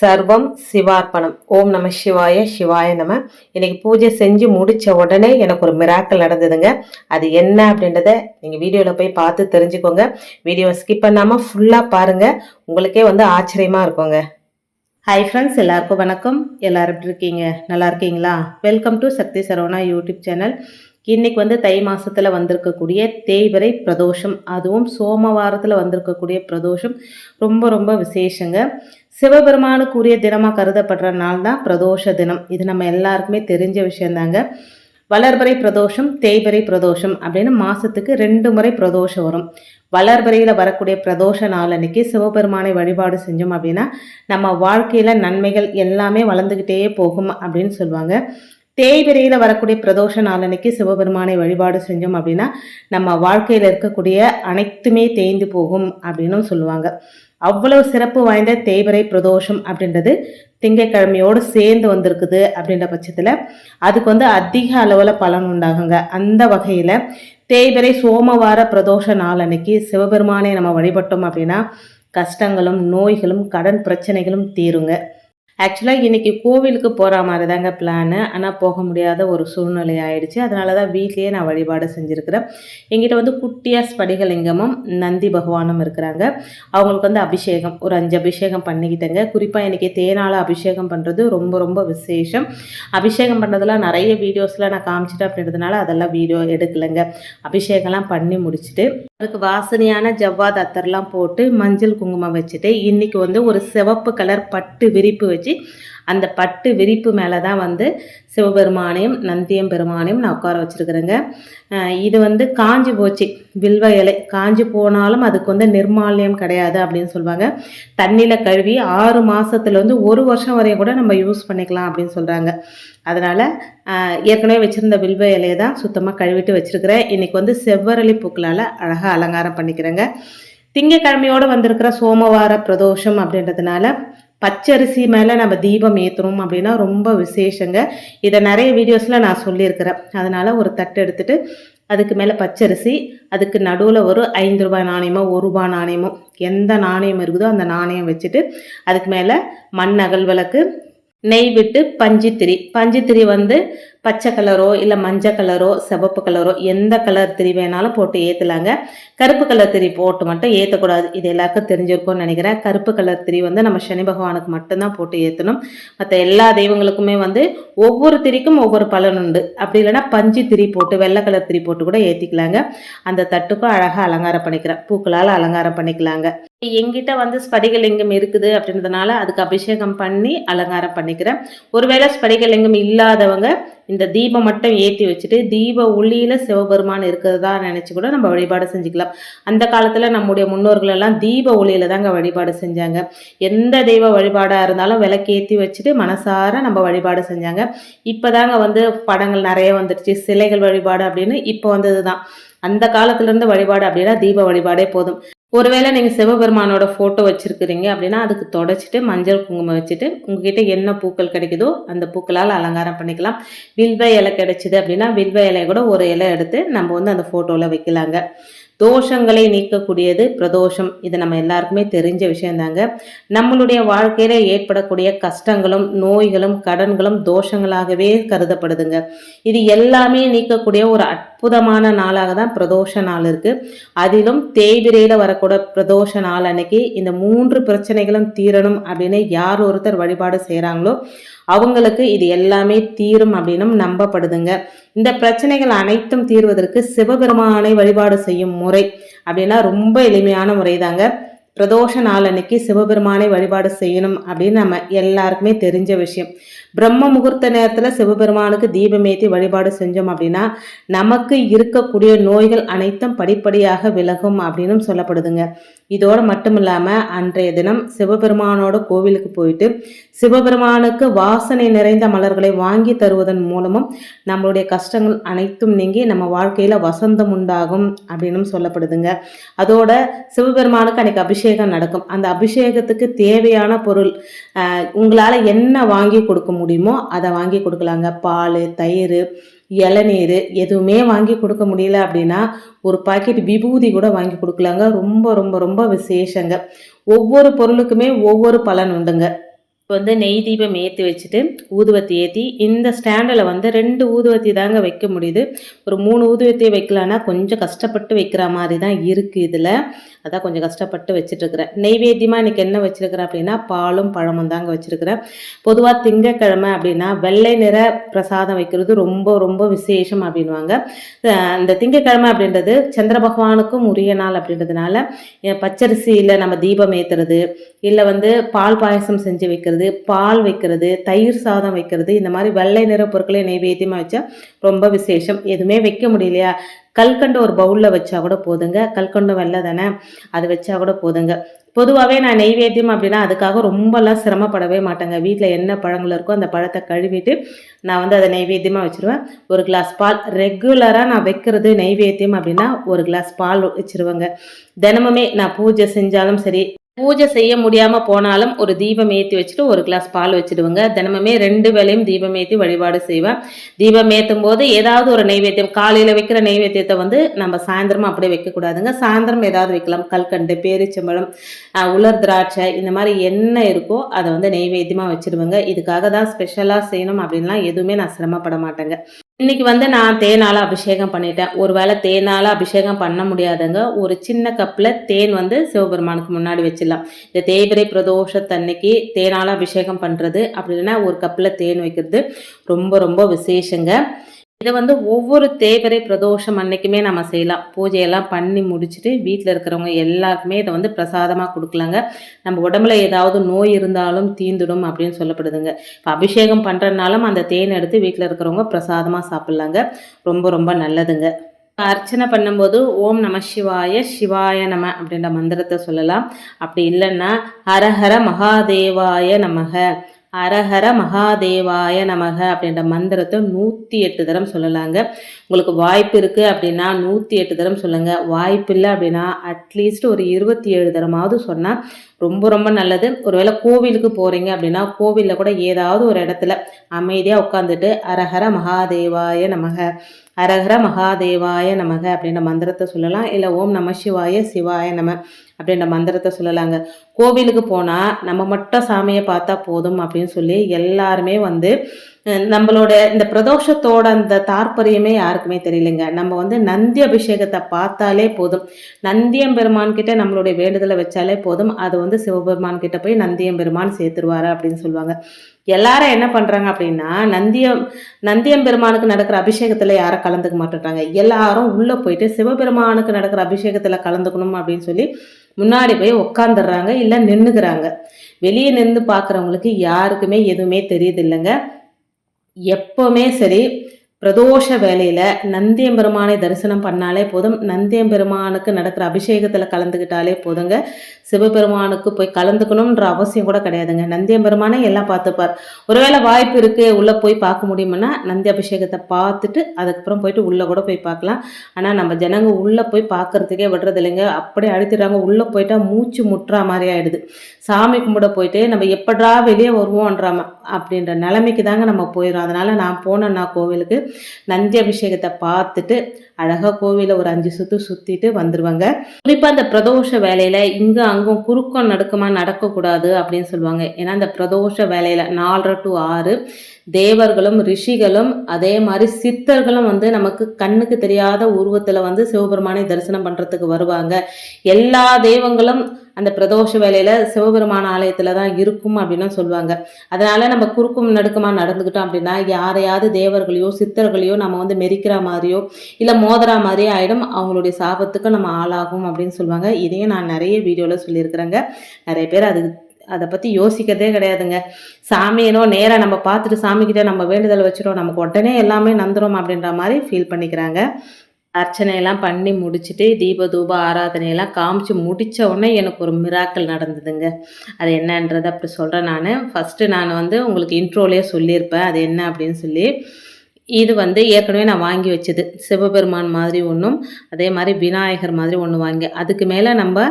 சர்வம் சிவார்ப்பணம். ஓம் நம சிவாய சிவாய நம. இன்னைக்கு பூஜை செஞ்சு முடித்த உடனே எனக்கு ஒரு மிராக்கள் நடந்ததுங்க. அது என்ன அப்படின்றத நீங்கள் வீடியோவில் போய் பார்த்து தெரிஞ்சுக்கோங்க. வீடியோவை ஸ்கிப் பண்ணாமல் ஃபுல்லாக பாருங்க. உங்களுக்கே வந்து ஆச்சரியமாக இருக்குங்க. ஹாய் ஃப்ரெண்ட்ஸ் எல்லாருக்கும் வணக்கம். எல்லாரும் எப்படி இருக்கீங்க? நல்லா இருக்கீங்களா? Welcome to Sakthi Saravana YouTube channel இன்னைக்கு வந்து தை மாசத்துல வந்திருக்கக்கூடிய தேய்பிரை பிரதோஷம். அதுவும் சோமவாரத்தில் வந்திருக்கக்கூடிய பிரதோஷம். ரொம்ப ரொம்ப விசேஷங்க. சிவபெருமானுக்குரிய தினமாக கருதப்படுற நாள் தான் பிரதோஷ தினம். இது நம்ம எல்லாருக்குமே தெரிஞ்ச விஷயந்தாங்க. வளர்பறை பிரதோஷம் தேய்பறை பிரதோஷம் அப்படின்னு மாசத்துக்கு ரெண்டு முறை பிரதோஷம் வரும். வளர்பறையில் வரக்கூடிய பிரதோஷ நாள் அன்னைக்கு சிவபெருமானை வழிபாடு செஞ்சோம் அப்படின்னா நம்ம வாழ்க்கையில் நன்மைகள் எல்லாமே வளர்ந்துக்கிட்டே போகும் அப்படின்னு சொல்லுவாங்க. தேய்பிரையில் வரக்கூடிய பிரதோஷ நாளன்னைக்கு சிவபெருமானை வழிபாடு செஞ்சோம் அப்படின்னா நம்ம வாழ்க்கையில் இருக்கக்கூடிய அனைத்துமே தேய்ந்து போகும் அப்படின்னும் சொல்லுவாங்க. அவ்வளவு சிறப்பு வாய்ந்த தேய்பிரை பிரதோஷம் அப்படின்றது திங்கக்கிழமையோடு சேர்ந்து வந்திருக்குது அப்படின்ற பட்சத்தில் அதுக்கு வந்து அதிக அளவில் பலன் உண்டாகுங்க. அந்த வகையில் தேய்பிரை சோமவார பிரதோஷ நாள் அன்னைக்கு சிவபெருமானை நம்ம வழிபட்டோம் அப்படின்னா கஷ்டங்களும் நோய்களும் கடன் பிரச்சனைகளும் தீருங்க. ஆக்சுவலாக இன்றைக்கி கோவிலுக்கு போகிற மாதிரி தாங்க பிளானு ஆனால் போக முடியாத ஒரு சூழ்நிலை ஆயிடுச்சு. அதனால தான் வீட்லேயே நான் வழிபாடு செஞ்சுருக்கிறேன். எங்கிட்ட வந்து குட்டியாக ஸ்படிகலிங்கமும் நந்தி பகவானும் இருக்கிறாங்க. அவங்களுக்கு வந்து அபிஷேகம் ஒரு அஞ்சு அபிஷேகம் பண்ணிக்கிட்டேங்க. குறிப்பாக இன்றைக்கி தேனால் அபிஷேகம் பண்ணுறது ரொம்ப ரொம்ப விசேஷம். அபிஷேகம் பண்ணுறதுலாம் நிறைய வீடியோஸில் நான் காமிச்சிட்டேன் அப்படின்றதுனால அதெல்லாம் வீடியோ எடுக்கலைங்க. அபிஷேகம்லாம் பண்ணி முடிச்சுட்டு அதுக்கு வாசனையான ஜவ்வாத் அத்தர்லாம் போட்டு மஞ்சள் குங்குமம் வச்சுட்டு இன்றைக்கி வந்து ஒரு சிவப்பு கலர் பட்டு விரிப்பு வச்சு அந்த பட்டு விரிப்பு மேலே தான் வந்து சிவபெருமானையும் நந்தியம் பெருமானையும் நான் உட்கார வச்சுருக்குறேங்க. இது வந்து காஞ்சி போச்சு. வில்வ இலை. காஞ்சி போனாலும் அதுக்கு வந்து நிர்மாலியம் கிடையாது அப்படின்னு சொல்லுவாங்க தண்ணியில் கழுவி ஆறு மாதத்துல வந்து ஒரு வருஷம் வரையும் கூட நம்ம யூஸ் பண்ணிக்கலாம் அப்படின்னு சொல்கிறாங்க அதனால் ஏற்கனவே வச்சுருந்த வில்வ இலையை தான் சுத்தமாக கழுவிட்டு வச்சுருக்கிறேன். இன்றைக்கி வந்து செவ்வரளி பூக்களால் அழகாக அலங்காரம் பண்ணிக்கிறேங்க. திங்கக்கிழமையோடு வந்திருக்கிற சோமவார பிரதோஷம் அப்படின்றதுனால பச்சரிசி மேலே நம்ம தீபம் ஏற்றுறோம் அப்படின்னா ரொம்ப விசேஷங்க. இதை நிறைய வீடியோஸில் நான் சொல்லியிருக்கிறேன். அதனால் ஒரு தட்டு எடுத்துகிட்டு அதுக்கு மேலே பச்சரிசி அதுக்கு நடுவில் ஒரு ஐந்து ரூபாய் நாணயமோ ஒரு ரூபாய் நாணயமோ எந்த நாணயம் இருக்குதோ அந்த நாணயம் வச்சுட்டு அதுக்கு மேலே மண் அகல் விளக்கு நெய் விட்டு பஞ்சித்திரி. பஞ்சித்திரி வந்து பச்சை கலரோ இல்லை மஞ்சள் கலரோ சிவப்பு கலரோ எந்த கலர் திரி வேணாலும் போட்டு ஏற்றலாங்க கருப்பு கலர் திரி போட்டு மட்டும் ஏற்றக்கூடாது இது எல்லாருக்கும் தெரிஞ்சிருக்கும்னு நினைக்கிறேன். கருப்பு கலர் திரி வந்து நம்ம சனி பகவானுக்கு மட்டும்தான் போட்டு ஏற்றணும் மற்ற எல்லா தெய்வங்களுக்குமே வந்து ஒவ்வொரு திரிக்கும் ஒவ்வொரு பலன் உண்டு. அப்படி இல்லைன்னா பஞ்சு திரி போட்டு வெள்ளை கலர் திரி போட்டு கூட ஏற்றிக்கலாங்க அந்த தட்டுக்கும் அழகாக அலங்காரம் பண்ணிக்கிறேன். பூக்களால் அலங்காரம் பண்ணிக்கலாங்க. எங்கிட்ட வந்து ஸ்படிகலிங்கம் இருக்குது அப்படின்றதுனால அதுக்கு அபிஷேகம் பண்ணி அலங்காரம் பண்ணிக்கிறேன். ஒருவேளை ஸ்படிகலிங்கம் இல்லாதவங்க இந்த தீபம் மட்டும் ஏற்றி வச்சுட்டு தீப ஒளியில் சிவபெருமான் இருக்கிறதா நினச்சி கூட நம்ம வழிபாடு செஞ்சுக்கலாம். அந்த காலத்தில் நம்முடைய முன்னோர்கள் எல்லாம் தீப ஒளியில் தாங்க வழிபாடு செஞ்சாங்க. எந்த தெய்வ வழிபாடாக இருந்தாலும் விளக்கேற்றி வச்சுட்டு மனசார நம்ம வழிபாடு செஞ்சாங்க. இப்போ தாங்க வந்து படங்கள் நிறைய வந்துடுச்சு. சிலைகள் வழிபாடு அப்படின்னு இப்போ வந்தது தான் அந்த காலத்துலேருந்து வழிபாடு அப்படின்னா தீப வழிபாடே போதும். ஒருவேளை நீங்கள் சிவபெருமானோட ஃபோட்டோ வச்சுருக்குறீங்க அப்படின்னா அதுக்கு தொடச்சிட்டு மஞ்சள் குங்குமம் வச்சுட்டு உங்ககிட்ட என்ன பூக்கள் கிடைக்குதோ அந்த பூக்களால் அலங்காரம் பண்ணிக்கலாம். வில்வ இலை கிடைச்சிது அப்படின்னா வில்வ இலையை கூட ஒரு இலை எடுத்து நம்ம வந்து அந்த ஃபோட்டோவில் வைக்கலாங்க. தோஷங்களை நீக்கக்கூடியது பிரதோஷம். இது நம்ம எல்லாருக்குமே தெரிஞ்ச விஷயந்தாங்க. நம்மளுடைய வாழ்க்கையில் ஏற்படக்கூடிய கஷ்டங்களும் நோய்களும் கடன்களும் தோஷங்களாகவே கருதப்படுதுங்க. இது எல்லாமே நீக்கக்கூடிய ஒரு அற்புதமான நாளாக தான் பிரதோஷ நாள் இருக்குது அதிலும் தேய்பிரையில் வரக்கூடிய பிரதோஷ நாள் அன்னைக்கு இந்த மூன்று பிரச்சனைகளும் தீரணும் அப்படின்னு யார் ஒருத்தர் வழிபாடு செய்கிறாங்களோ அவங்களுக்கு இது எல்லாமே தீரும் அப்படின்னும் நம்பப்படுதுங்க. இந்த பிரச்சனைகள் அனைத்தும் தீர்வதற்கு சிவபெருமானை வழிபாடு செய்யும் முறை அப்படின்னா ரொம்ப எளிமையான முறை தாங்க பிரதோஷ நாள் அன்னைக்கு சிவபெருமானை வழிபாடு செய்யணும் அப்படின்னு நம்ம எல்லாருக்குமே தெரிஞ்ச விஷயம். பிரம்ம முகூர்த்த நேரத்தில் சிவபெருமானுக்கு தீபமேத்தி வழிபாடு செஞ்சோம் அப்படின்னா நமக்கு இருக்கக்கூடிய நோய்கள் அனைத்தும் படிப்படியாக விலகும் அப்படின்னு சொல்லப்படுதுங்க. இதோடு மட்டும் இல்லாமல் அன்றைய தினம் சிவபெருமானோட கோவிலுக்கு போயிட்டு சிவபெருமானுக்கு வாசனை நிறைந்த மலர்களை வாங்கி தருவதன் மூலமும் நம்மளுடைய கஷ்டங்கள் அனைத்தும் நீங்கி நம்ம வாழ்க்கையில் வசந்தம் உண்டாகும் அப்படின்னு சொல்லப்படுதுங்க. அதோட சிவபெருமானுக்கு அன்றைக்கி அபிஷேகம் நடக்கும். அந்த அபிஷேகத்துக்கு தேவையான பொருள் உங்களால் என்ன வாங்கி கொடுக்க முடியும்? அதை வாங்கி கொடுக்கலாங்க. பால் தயிர் இளநீர் எதுவுமே வாங்கி கொடுக்க முடியல அப்படின்னா ஒரு பாக்கெட் விபூதி கூட வாங்கி கொடுக்கலாங்க. ரொம்ப ரொம்ப ரொம்ப விசேஷங்க. ஒவ்வொரு பொருளுக்குமே ஒவ்வொரு பலன் உண்டுங்க. இப்போ வந்து நெய் தீபம் ஏற்றி வச்சுட்டு ஊதுவத்தி ஏற்றி இந்த ஸ்டாண்டில் வந்து ரெண்டு ஊதுவத்தி தாங்க வைக்க முடியுது. ஒரு மூணு ஊதுவத்தியை வைக்கலான்னா கொஞ்சம் கஷ்டப்பட்டு வைக்கிற மாதிரி தான் இருக்குது இதில். அதான் கொஞ்சம் கஷ்டப்பட்டு வச்சுட்ருக்கிறேன் நெய்வேத்தியமாக இன்றைக்கி என்ன வச்சுருக்கிறேன் அப்படின்னா பாலும் பழமும் தாங்க வச்சுருக்கிறேன். பொதுவாக திங்கக்கிழமை அப்படின்னா வெள்ளை நிற பிரசாதம் வைக்கிறது ரொம்ப ரொம்ப விசேஷம் அப்படின்வாங்க இந்த திங்கக்கிழமை அப்படின்றது சந்திர பகவானுக்கும் உரிய நாள் அப்படின்றதுனால பச்சரிசியில் நம்ம தீபம் ஏற்றுறது இல்லை வந்து பால் பாயசம் செஞ்சு வைக்கிறது பால் வைக்கிறது தயிர் சாதம் வைக்கிறது இந்த மாதிரி வெள்ளை நிற பொருட்களை நெய்வேத்தியமாக வச்சா ரொம்ப விசேஷம். எதுவுமே வைக்க முடியலையா? கல்கண்டு ஒரு பவுலில் வச்சா கூட போதுங்க. கல்கண்டு வெள்ளை தானே? அது வச்சா கூட போதுங்க. பொதுவாகவே நான் நெய்வேத்தியம் அப்படின்னா அதுக்காக ரொம்பலாம் சிரமப்படவே மாட்டேங்க. வீட்டில் என்ன பழங்கள் இருக்கோ அந்த பழத்தை கழுவிட்டு நான் வந்து அதை நெய்வேத்தியமாக வச்சுருவேன். ஒரு கிளாஸ் பால். ரெகுலராக நான் வைக்கிறது நெய்வேத்தியம் அப்படின்னா ஒரு கிளாஸ் பால் வச்சுருவேங்க. தினமுமே நான் பூஜை செஞ்சாலும் சரி பூஜை செய்ய முடியாமல் போனாலும் ஒரு தீபம் ஏற்றி வச்சுட்டு ஒரு கிளாஸ் பால் வச்சுடுவேங்க. தினமுமே ரெண்டு வேலையும் தீபம் ஏற்றி வழிபாடு செய்வேன். தீபம் ஏற்றும் போது ஏதாவது ஒரு நைவேத்தியம் காலையில் வைக்கிற நைவேத்தியத்தை வந்து நம்ம சாயந்தரமாக அப்படியே வைக்கக்கூடாதுங்க சாயந்தரம் ஏதாவது வைக்கலாம். கல்கண்டு பேரிச்சம்பழம் உலர் திராட்சை இந்த மாதிரி என்ன இருக்கோ அதை வந்து நெய்வேத்தியமாக வச்சுடுவேங்க. இதுக்காக தான் ஸ்பெஷலாக செய்யணும் அப்படின்லாம் எதுவுமே நான் சிரமப்பட மாட்டேங்க. இன்னைக்கு வந்து நான் தேனால் அபிஷேகம் பண்ணிட்டேன். ஒரு வேளை தேனால் அபிஷேகம் பண்ண முடியாதுங்க. ஒரு சின்ன கப்பில் தேன் வந்து சிவபெருமானுக்கு முன்னாடி வச்சிடலாம். இந்த தேய்பிரை பிரதோஷத்தன்னைக்கு தேனால் அபிஷேகம் பண்ணுறது அப்படி இல்லைன்னா ஒரு கப்பில் தேன் வைக்கிறது. ரொம்ப ரொம்ப விசேஷங்க. இதை வந்து ஒவ்வொரு தேவரை பிரதோஷம் அன்னைக்குமே நம்ம செய்யலாம். பூஜையெல்லாம் பண்ணி முடிச்சுட்டு வீட்டில் இருக்கிறவங்க எல்லாருக்குமே இதை வந்து பிரசாதமாக கொடுக்கலாங்க. நம்ம உடம்புல ஏதாவது நோய் இருந்தாலும் தீந்துடும் அப்படின்னு சொல்லப்படுதுங்க. இப்போ அபிஷேகம் பண்ணுறதுனாலும் அந்த தேனை எடுத்து வீட்டில் இருக்கிறவங்க பிரசாதமாக சாப்பிட்லாங்க. ரொம்ப ரொம்ப நல்லதுங்க. அர்ச்சனை பண்ணும்போது ஓம் நம சிவாய சிவாய நம அப்படின்ற மந்திரத்தை சொல்லலாம். அப்படி இல்லைன்னா ஹரஹர மகாதேவாய நமக. அரஹர மகாதேவாய நமக அப்படின்ற மந்திரத்தை நூற்றி எட்டு தரம் சொல்லலாங்க. உங்களுக்கு வாய்ப்பு இருக்குது அப்படின்னா நூற்றி எட்டு தரம் சொல்லுங்கள் வாய்ப்பு இல்லை அப்படின்னா அட்லீஸ்ட் ஒரு இருபத்தி ஏழு தரமாவது சொன்னால் ரொம்ப ரொம்ப நல்லது. ஒருவேளை கோவிலுக்கு போகிறீங்க அப்படின்னா கோவிலில் கூட ஏதாவது ஒரு இடத்துல அமைதியாக உட்காந்துட்டு அரஹர மகாதேவாய நமக அரஹர மகாதேவாய நமக அப்படின்ற மந்திரத்தை சொல்லலாம். இல்லை ஓம் நம சிவாய சிவாய நம அப்படின்ற மந்திரத்தை சொல்லலாங்க. கோவிலுக்கு போனால் நம்ம மட்டும் சாமியை பார்த்தா போதும் அப்படின்னு சொல்லி எல்லாருமே வந்து நம்மளோட இந்த பிரதோஷத்தோட அந்த தாற்பயமே யாருக்குமே தெரியலைங்க. நம்ம வந்து நந்தி அபிஷேகத்தை பார்த்தாலே போதும். நந்தியம்பெருமான் கிட்ட நம்மளுடைய வேண்டுதலை வச்சாலே போதும். அது வந்து சிவபெருமான் கிட்ட போய் நந்தியம்பெருமான் சேர்த்துருவாரு அப்படின்னு சொல்லுவாங்க. எல்லாரும் என்ன பண்ணுறாங்க அப்படின்னா நந்தியம் நந்தியம் பெருமானுக்கு நடக்கிற அபிஷேகத்தில் யாரும் கலந்துக்க மாட்டேன்றாங்க. எல்லாரும் உள்ளே போயிட்டு சிவபெருமானுக்கு நடக்கிற அபிஷேகத்தில் கலந்துக்கணும் அப்படின்னு சொல்லி முன்னாடி போய் உட்காந்துடுறாங்க இல்லை நின்றுக்கிறாங்க வெளியே நின்று பார்க்குறவங்களுக்கு யாருக்குமே எதுவுமே தெரியுது இல்லைங்க. எப்போவுமே சரி பிரதோஷ வேலையில் நந்தியம்பெருமானை தரிசனம் பண்ணாலே போதும். நந்தியம்பெருமானுக்கு நடக்கிற அபிஷேகத்தில் கலந்துக்கிட்டாலே போதுங்க. சிவபெருமானுக்கு போய் கலந்துக்கணுன்ற அவசியம் கூட கிடையாதுங்க. நந்தியம்பெருமானே எல்லாம் பார்த்துப்பார். ஒருவேளை வாய்ப்பு இருக்குது உள்ளே போய் பார்க்க முடியுமுன்னா நந்தி அபிஷேகத்தை பார்த்துட்டு அதுக்கப்புறம் போயிட்டு உள்ளே கூட போய் பார்க்கலாம். ஆனால் நம்ம ஜனங்க உள்ளே போய் பார்க்குறதுக்கே விடுறது இல்லைங்க அப்படியே அழுத்திடுறாங்க. உள்ளே போயிட்டால் மூச்சு முட்டுற மாதிரி ஆகிடுது சாமி கும்பிட போயிட்டு நம்ம எப்படா வெளியே வருவோன்றாம அப்படின்ற நிலைமைக்கு தாங்க நம்ம போயிடும் அதனால் நான் போனேன்னா கோவிலுக்கு நந்தி அபிஷேகத்தை பார்த்துட்டு அழகாக கோவிலை ஒரு அஞ்சு சுற்று சுற்றிட்டு வந்துடுவாங்க குறிப்பாக அந்த பிரதோஷ வேலையில் இங்கே அங்கும் குறுக்கம் நடுக்கமாக நடக்கக்கூடாது அப்படின்னு சொல்லுவாங்க. ஏன்னா அந்த பிரதோஷ வேலையில் நாலரை டு ஆறு தேவர்களும் ரிஷிகளும் அதே மாதிரி சித்தர்களும் வந்து நமக்கு கண்ணுக்கு தெரியாத உருவத்தில் வந்து சிவபெருமானை தரிசனம் பண்ணுறதுக்கு வருவாங்க. எல்லா தெய்வங்களும் அந்த பிரதோஷ வேலையில் சிவபெருமான ஆலயத்தில் தான் இருக்கும் அப்படின்னு சொல்லுவாங்க. அதனால் நம்ம குறுக்கும் நடுக்கமாக நடந்துக்கிட்டோம் அப்படின்னா யாரையாவது தேவர்களையோ சித்தர்களையோ நம்ம வந்து மெரிக்கிற மாதிரியோ இல்லை மோதரா மாதிரியே ஆகிடும் அவங்களுடைய சாபத்துக்கு நம்ம ஆளாகும் அப்படின்னு சொல்லுவாங்க. இதையும் நான் நிறைய வீடியோவில் சொல்லியிருக்கிறேங்க. நிறைய பேர் அது அதை பற்றி யோசிக்கிறதே கிடையாதுங்க. சாமியனோ நேராக நம்ம பார்த்துட்டு சாமிக்கிட்ட நம்ம வேண்டுதல் வச்சுட்டோம் நமக்கு உடனே எல்லாமே நந்துரும் அப்படின்ற மாதிரி ஃபீல் பண்ணிக்கிறாங்க. அர்ச்சனையெல்லாம் பண்ணி முடிச்சுட்டு தீப தூப ஆராதனையெல்லாம் காமிச்சு முடித்த உடனே எனக்கு ஒரு மிராக்கள் நடந்ததுங்க. அது என்னன்றதை அப்படி சொல்கிறேன் நான். ஃபஸ்ட்டு நான் வந்து உங்களுக்கு இன்ட்ரோலேயே சொல்லியிருப்பேன். அது என்ன அப்படின்னு சொல்லி இது வந்து ஏற்கனவே நான் வாங்கி வச்சது. சிவபெருமான் மாதிரி ஒன்றும் அதே மாதிரி விநாயகர் மாதிரி ஒன்று வாங்கி அதுக்கு மேலே நம்ம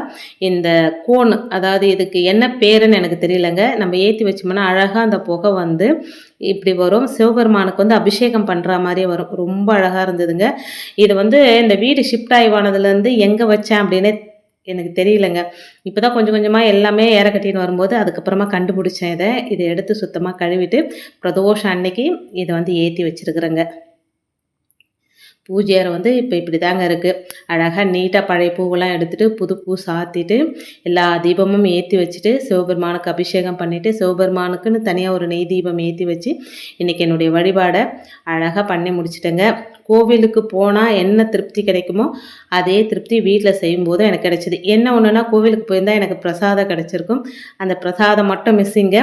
இந்த கோன் அதாவது இதுக்கு என்ன பேருன்னு எனக்கு தெரியலங்க. நம்ம ஏற்றி வச்சோம்னா அழகாக அந்த புகை வந்து இப்படி வரும். சிவபெருமானுக்கு வந்து அபிஷேகம் பண்ணுற மாதிரியே வரும். ரொம்ப அழகாக இருந்ததுங்க. இது வந்து இந்த வீடு ஷிஃப்ட் ஆகிவானதுலேருந்து எங்கே வச்சேன் அப்படின்னு எனக்கு தெரியலங்க. இப்போ தான் கொஞ்சம் கொஞ்சமாக எல்லாமே ஏற கட்டின்னு வரும்போது அதுக்கப்புறமா கண்டுபிடிச்சேன் இதை. இதை எடுத்து சுத்தமாக கழுவிட்டு பிரதோஷம் அன்னைக்கு இதை வந்து ஏற்றி வச்சுருக்குறேங்க. பூஜை அறை வந்து இப்போ இப்படி தாங்க இருக்குது அழகாக நீட்டாக பழைய பூவெல்லாம் எடுத்துகிட்டு புது பூ சாத்திட்டு எல்லா தீபமும் ஏற்றி வச்சுட்டு சிவபெருமானுக்கு அபிஷேகம் பண்ணிவிட்டு சிவபெருமானுக்குன்னு தனியாக ஒரு நெய் தீபம் ஏற்றி வச்சு இன்றைக்கி என்னுடைய வழிபாடை அழகாக பண்ணி முடிச்சிட்டேங்க. கோவிலுக்கு போனால் என்ன திருப்தி கிடைக்குமோ அதே திருப்தி வீட்டில் செய்யும்போது எனக்கு கிடைச்சிது. என்ன ஒன்றுனா கோவிலுக்கு போயிருந்தால் எனக்கு பிரசாதம் கிடச்சிருக்கும். அந்த பிரசாதம் மட்டும் மிஸ்ஸிங்க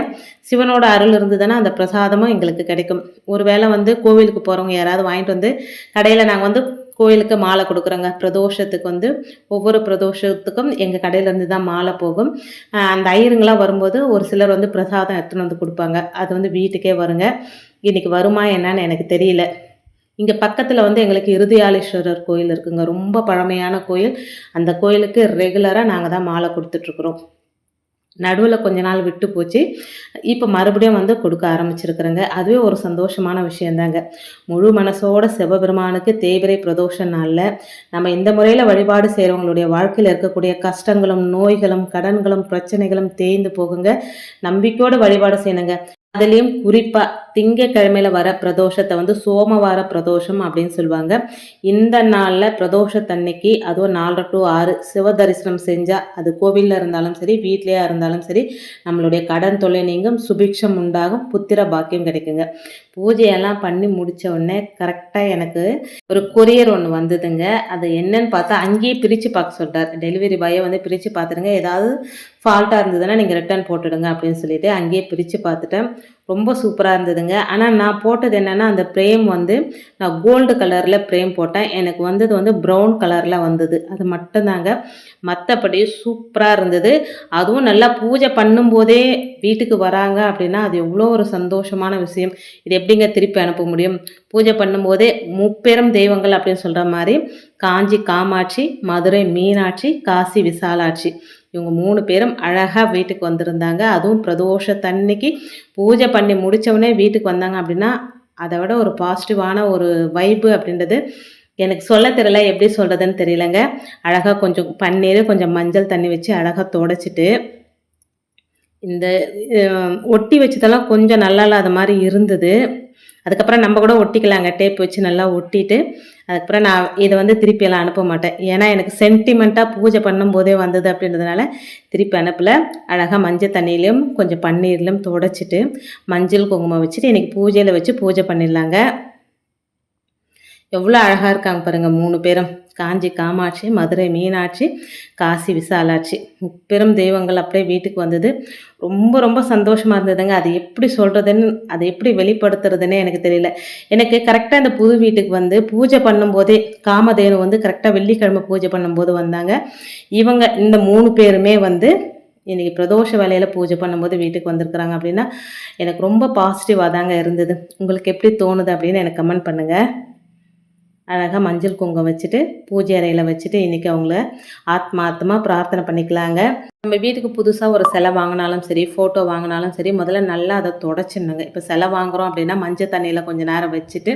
சிவனோட அருள் இருந்ததுன்னா அந்த பிரசாதமும் எங்களுக்கு கிடைக்கும். ஒரு வேளை வந்து கோவிலுக்கு போகிறவங்க யாராவது வாங்கிட்டு வந்து கடையில் நாங்கள் வந்து கோயிலுக்கு மாலை கொடுக்குறோங்க. பிரதோஷத்துக்கு வந்து ஒவ்வொரு பிரதோஷத்துக்கும் எங்கள் கடையிலேருந்து தான் மாலை போகும். அந்த ஐயருங்களாம் வரும்போது ஒரு சிலர் வந்து பிரசாதம் எடுத்துன்னு வந்து கொடுப்பாங்க. அது வந்து வீட்டுக்கே வருங்க. இன்றைக்கி வருமா என்னன்னு எனக்கு தெரியல. இங்கே பக்கத்தில் வந்து எங்களுக்கு இருதயாளீஸ்வரர் கோயில் இருக்குங்க. ரொம்ப பழமையான கோயில். அந்த கோயிலுக்கு ரெகுலராக நாங்கள் தான் மாலை கொடுத்துட்ருக்குறோம் நடுவில் கொஞ்ச நாள் விட்டு போச்சு. இப்போ மறுபடியும் வந்து கொடுக்க ஆரம்பிச்சிருக்கிறேங்க. அதுவே ஒரு சந்தோஷமான விஷயந்தாங்க முழு மனசோட சிவபெருமானுக்கு தேவிரை பிரதோஷ நாளில் நம்ம இந்த முறையில் வழிபாடு செய்கிறவங்களுடைய வாழ்க்கையில் இருக்கக்கூடிய கஷ்டங்களும் நோய்களும் கடன்களும் பிரச்சனைகளும் தேய்ந்து போகுங்க. நம்பிக்கையோடு வழிபாடு செய்யணுங்க. அதுலேயும் குறிப்பாக திங்கக்கிழமையில் வர பிரதோஷத்தை வந்து சோமவார பிரதோஷம் அப்படின்னு சொல்லுவாங்க. இந்த நாளில் பிரதோஷத்தன்னைக்கு அதுவும் நாலரை டு ஆறு சிவ தரிசனம் செஞ்சால் அது கோவிலில் இருந்தாலும் சரி வீட்லேயே இருந்தாலும் சரி நம்மளுடைய கடன் தொல்லை நீங்கும் சுபிக்ஷம் உண்டாகும் புத்திர பாக்கியம் கிடைக்குங்க. பூஜையெல்லாம் பண்ணி முடித்த உடனே கரெக்டாக எனக்கு ஒரு கொரியர் ஒன்று வந்ததுங்க. அது என்னன்னு பார்த்தா அங்கேயே பிரித்து பார்க்க சொல்கிறார் டெலிவரி பாயை வந்து பிரித்து பார்த்துருங்க ஏதாவது ஃபால்ட்டாக இருந்ததுன்னா நீங்கள் ரிட்டர்ன் போட்டுடுங்க அப்படின்னு சொல்லிட்டு அங்கேயே பிரித்து பார்த்துட்டேன். ரொம்ப சூப்பராக இருந்ததுங்க. ஆனால் நான் போட்டது என்னென்னா அந்த ஃப்ரேம் வந்து நான் கோல்டு கலரில் ஃப்ரேம் போட்டேன். எனக்கு வந்தது வந்து ப்ரௌன் கலரில் வந்தது. அது மட்டும்தாங்க. மற்றபடி சூப்பராக இருந்தது. அதுவும் நல்லா பூஜை பண்ணும்போதே வீட்டுக்கு வராங்க அப்படின்னா அது எவ்வளோ ஒரு சந்தோஷமான விஷயம். இது எப்படிங்க திருப்பி அனுப்ப முடியும்? பூஜை பண்ணும்போதே முப்பெரும் தெய்வங்கள் அப்படின்னு சொல்கிற மாதிரி காஞ்சி காமாட்சி மதுரை மீனாட்சி காசி விசாலாட்சி. இவங்க மூணு பேரும் அழகாக வீட்டுக்கு வந்திருந்தாங்க. அதுவும் பிரதோஷத்தன்னைக்கு பூஜை பண்ணி முடித்தவொடனே வீட்டுக்கு வந்தாங்க அப்படின்னா அதை விட ஒரு பாசிட்டிவான ஒரு வைப்பு அப்படின்றது எனக்கு சொல்ல தெரியல எப்படி சொல்கிறதுன்னு தெரியலங்க. அழகாக கொஞ்சம் பன்னீர் கொஞ்சம் மஞ்சள் தண்ணி வச்சு அழகாக துடைச்சிட்டு இந்த ஒட்டி வச்சதெல்லாம் கொஞ்சம் நல்லா இல்லாத மாதிரி இருந்தது. அதுக்கப்புறம் நம்ம கூட ஒட்டிக்கலாங்க. டேப் வச்சு நல்லா ஒட்டிட்டு அதுக்கப்புறம் நான் இதை வந்து திருப்பி எல்லாம் அனுப்ப மாட்டேன். ஏன்னா எனக்கு சென்டிமெண்ட்டாக பூஜை பண்ணும்போதே வந்தது அப்படின்றதுனால திருப்பி அனுப்பல. அழகாக மஞ்சள் தண்ணியிலையும் கொஞ்சம் பன்னீர்லையும் துடைச்சிட்டு மஞ்சள் குங்குமம் வச்சுட்டு இன்றைக்கி பூஜையில் வச்சு பூஜை பண்ணிடலாங்க. எவ்வளோ அழகாக இருக்காங்க பாருங்கள் மூணு பேரும். காஞ்சி காமாட்சி மதுரை மீனாட்சி காசி விசாலாட்சி. முப்பெரும் தெய்வங்கள் அப்படியே வீட்டுக்கு வந்தது. ரொம்ப ரொம்ப சந்தோஷமாக இருந்ததுங்க. அது எப்படி சொல்கிறதுன்னு அதை எப்படி வெளிப்படுத்துறதுன்னே எனக்கு தெரியல. எனக்கு கரெக்டாக இந்த புது வீட்டுக்கு வந்து பூஜை பண்ணும்போதே காமதேனு வந்து கரெக்டாக வெள்ளிக்கிழமை பூஜை பண்ணும்போது வந்தாங்க. இவங்க இந்த மூணு பேருமே வந்து இன்றைக்கி பிரதோஷ வேலையில் பூஜை பண்ணும்போது வீட்டுக்கு வந்திருக்கிறாங்க அப்படின்னா எனக்கு ரொம்ப பாசிட்டிவாக தாங்க இருந்தது. உங்களுக்கு எப்படி தோணுது அப்படின்னு எனக்கு கமெண்ட் பண்ணுங்கள் அழகாக மஞ்சள் குங்குமம் வச்சுட்டு பூஜை அறையில் வச்சுட்டு இன்றைக்கி அவங்கள ஆத்மார்த்தமாக பிரார்த்தனை பண்ணிக்கலாங்க. நம்ம வீட்டுக்கு புதுசாக ஒரு சிலை வாங்கினாலும் சரி ஃபோட்டோ வாங்கினாலும் சரி முதல்ல நல்லா அதை தொடச்சிடணுங்க. இப்போ சிலை வாங்குகிறோம் அப்படின்னா மஞ்சள் தண்ணியில் கொஞ்சம் நேரம் வச்சுட்டு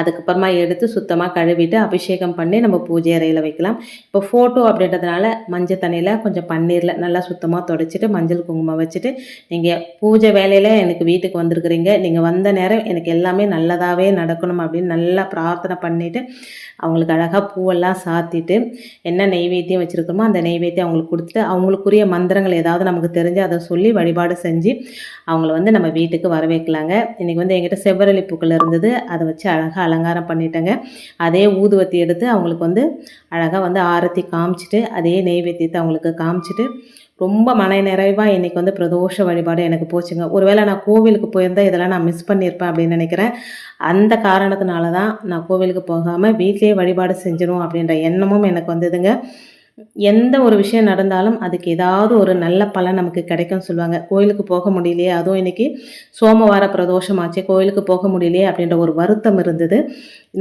அதுக்கப்புறமா எடுத்து சுத்தமாக கழுவிட்டு அபிஷேகம் பண்ணி நம்ம பூஜை அறையில் வைக்கலாம். இப்போ ஃபோட்டோ அப்படின்றதுனால மஞ்சள் தண்ணியில் கொஞ்சம் பன்னீரில் நல்லா சுத்தமாக தொடச்சிட்டு மஞ்சள் குங்குமம் வச்சுட்டு நீங்கள் பூஜை வேலையில் எனக்கு வீட்டுக்கு வந்திருக்கிறீங்க. நீங்கள் வந்த நேரம் எனக்கு எல்லாமே நல்லதாகவே நடக்கணும் அப்படின்னு நல்லா பிரார்த்தனை பண்ணிவிட்டு அவங்களுக்கு அழகாக பூவெல்லாம் சாத்திட்டு என்ன நெய்வேத்தியம் வச்சுருக்கோமோ அந்த நெய்வேத்தியம் அவங்களுக்கு கொடுத்துட்டு அவங்களுக்குரிய மந்திரங்கள் ஏதாவது நமக்கு தெரிஞ்சு அதை சொல்லி வழிபாடு செஞ்சு அவங்கள வந்து நம்ம வீட்டுக்கு வர வைக்கலாங்க இன்றைக்கி வந்து எங்கிட்ட செவ்வரளி பூக்கள் இருந்தது. அதை வச்சு அழகாக அலங்காரம் பண்ணிட்டேங்க. அதே ஊதுவத்தி எடுத்து அவங்களுக்கு வந்து அழகாக வந்து ஆரத்தி காமிச்சிட்டு அதே நெய்வேத்தியத்தை அவங்களுக்கு காமிச்சிட்டு ரொம்ப மன நிறைவாக இன்றைக்கி வந்து பிரதோஷ வழிபாடு எனக்கு போச்சுங்க. ஒருவேளை நான் கோவிலுக்கு போயிருந்தால் இதெல்லாம் நான் மிஸ் பண்ணியிருப்பேன் அப்படின்னு நினைக்கிறேன். அந்த காரணத்தினால தான் நான் கோவிலுக்கு போகாமல் வீட்லேயே வழிபாடு செஞ்சிடும் அப்படின்ற எண்ணமும் எனக்கு வந்ததுங்க. எந்த ஒரு விஷயம் நடந்தாலும் அதுக்கு ஏதாவது ஒரு நல்ல பலன் நமக்கு கிடைக்கும்னு சொல்லுவாங்க. கோயிலுக்கு போக முடியலையே அதுவும் இன்றைக்கி சோமவார பிரதோஷமாச்சு கோயிலுக்கு போக முடியலையே அப்படின்ற ஒரு வருத்தம் இருந்தது.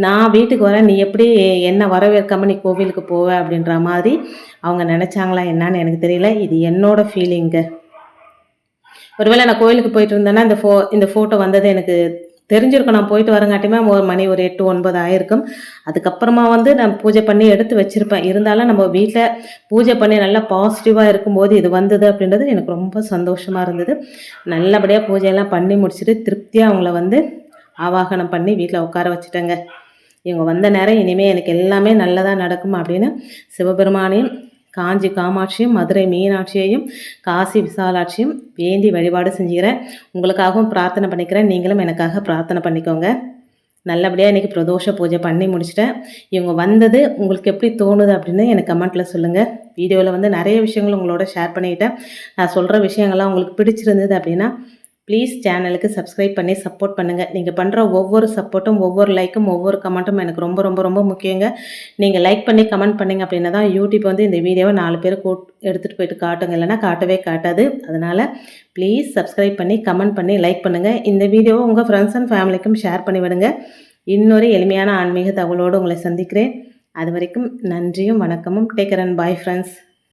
நான் வீட்டுக்கு வரேன் நீ எப்படி என்ன வரவேற்காம நீ கோவிலுக்கு போவ அப்படின்ற மாதிரி அவங்க நினச்சாங்களா என்னன்னு எனக்கு தெரியல. இது என்னோட ஃபீலிங்கு ஒருவேளை நான் கோயிலுக்கு போயிட்டு இருந்தேன்னா இந்த ஃபோ இந்த ஃபோட்டோ வந்தது எனக்கு தெரிஞ்சிருக்கும். நான் போயிட்டு வரங்காட்டியுமே ஒரு மணி ஒரு எட்டு ஒன்பது ஆயிருக்கும். அதுக்கப்புறமா வந்து நான் பூஜை பண்ணி எடுத்து வச்சுருப்பேன். இருந்தாலும் நம்ம வீட்டில் பூஜை பண்ணி நல்லா பாசிட்டிவாக இருக்கும்போது இது வந்தது அப்படின்றது எனக்கு ரொம்ப சந்தோஷமாக இருந்தது. நல்லபடியாக பூஜையெல்லாம் பண்ணி முடிச்சுட்டு திருப்தியாக அவங்கள வந்து ஆவாகனம் பண்ணி வீட்டில் உட்கார வச்சுட்டேங்க. இவங்க வந்த நேரம் இனிமேல் எனக்கு எல்லாமே நல்லதாக நடக்கும் அப்படின்னு சிவபெருமானையும் காஞ்சி காமாட்சியும் மதுரை மீனாட்சியையும் காசி விசாலாட்சியும் வேண்டி வழிபாடு செஞ்சுக்கிறேன். உங்களுக்காகவும் பிரார்த்தனை பண்ணிக்கிறேன். நீங்களும் எனக்காக பிரார்த்தனை பண்ணிக்கோங்க. நல்லபடியாக இன்றைக்கி பிரதோஷ பூஜை பண்ணி முடிச்சிட்டேன். இவங்க வந்தது உங்களுக்கு எப்படி தோணுது அப்படின்னு எனக்கு கமெண்ட்டில் சொல்லுங்கள் வீடியோவில் வந்து நிறைய விஷயங்கள் உங்களோட ஷேர் பண்ணிக்கிட்டேன் நான் சொல்கிற விஷயங்கள்லாம் உங்களுக்கு பிடிச்சிருந்தது அப்படின்னா ப்ளீஸ் சேனலுக்கு சப்ஸ்கிரைப் பண்ணி சப்போர்ட் பண்ணுங்கள் நீங்கள் பண்ணுற ஒவ்வொரு சப்போர்ட்டும் ஒவ்வொரு லைக்கும் ஒவ்வொரு கமெண்ட்டும் எனக்கு ரொம்ப ரொம்ப ரொம்ப முக்கியங்க. நீங்கள் லைக் பண்ணி கமெண்ட் பண்ணிங்க அப்படின்னா தான் யூடியூப் வந்து இந்த வீடியோவை நாலு பேர் கூட் எடுத்துகிட்டு போயிட்டு காட்டுங்க. இல்லைன்னா காட்டவே காட்டாது. அதனால் ப்ளீஸ் சப்ஸ்கிரைப் பண்ணி கமெண்ட் பண்ணி லைக் பண்ணுங்கள் இந்த வீடியோவை உங்கள் ஃப்ரெண்ட்ஸ் அண்ட் ஃபேமிலிக்கும் ஷேர் பண்ணி விடுங்க. இன்னொரு எளிமையான ஆன்மீக தகவலோடு உங்களை சந்திக்கிறேன். அது வரைக்கும் நன்றியும் வணக்கமும். Taker and bye friends